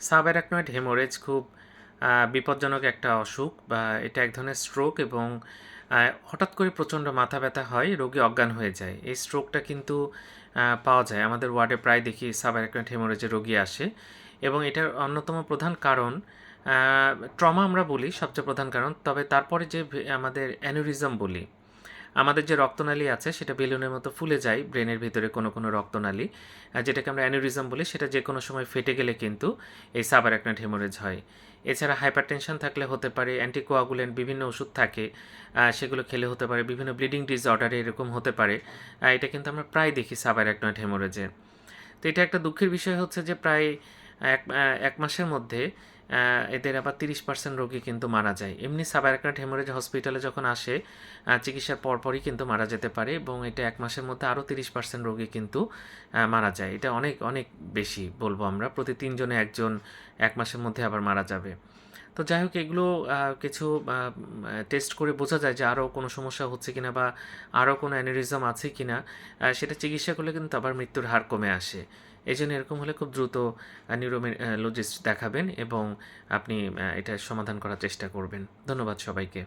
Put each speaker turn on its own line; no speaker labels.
Subarachnoid haemorrhage খুব বিপজ্জনক একটা অসুখ বা এটা এক ধরনের স্ট্রোক এবং হঠাৎ করে প্রচণ্ড মাথা ব্যথা হয়, রোগী অজ্ঞান হয়ে যায়। এই স্ট্রোকটা কিন্তু পাওয়া যায়। আমাদের ওয়ার্ডে প্রায় দেখি সাবঅ্যারাকনয়েড হেমোরেজের রোগী আসে এবং এটার অন্যতম প্রধান কারণ ট্রমা আমরা বলি সবচেয়ে প্রধান কারণ। তবে তারপরে যে আমাদের অ্যানুরিজম বলি আমাদের যে রক্তনালী আছে, সেটা বেলুনের মতো ফুলে যায়, ব্রেনের ভিতরে কোনো কোনো রক্তনালী যেটাকে আমরা অ্যানুরিজম বলি, সেটা যে কোনো সময় ফেটে গেলে কিন্তু এই সাবারাকনাইট হেমোরেজ হয়। এছাড়া হাইপারটেনশন থাকলে হতে পারে, অ্যান্টিকোয়াগুলেন্ট বিভিন্ন ওষুধ থাকে সেগুলো খেলে হতে পারে, বিভিন্ন ব্লিডিং ডিসঅর্ডারে এরকম হতে পারে এটা কিন্তু আমরা প্রায় দেখি সাবার সাবারাকনাইট হেমোরেজে। তো এটা একটা দুঃখের বিষয় হচ্ছে যে প্রায় এক এক মাসের মধ্যে এদের আবার তিরিশ পার্সেন্ট রোগী কিন্তু মারা যায়। এমনি সাবারাকনাট হেমোরেজ হসপিটালে যখন আসে চিকিৎসার পরপরই কিন্তু মারা যেতে পারে এবং এটা এক মাসের মধ্যে আরও তিরিশ পার্সেন্ট রোগী কিন্তু মারা যায়। এটা অনেক অনেক বেশি বলব আমরা। প্রতি তিনজনে একজন এক মাসের মধ্যে আবার মারা যাবে। তো যাই হোক এগুলো কিছু টেস্ট করে বোঝা যায় যে আরও কোনো সমস্যা হচ্ছে কিনা বা আরও কোনো অ্যানিরিজম আছে কি না সেটা চিকিৎসা করলে কিন্তু আবার মৃত্যুর হার কমে আসে। এই জন্য এরকম হলে খুব দ্রুত নিউরোলজিস্ট দেখাবেন এবং আপনি এটা সমাধান করার চেষ্টা করবেন। ধন্যবাদ সবাইকে।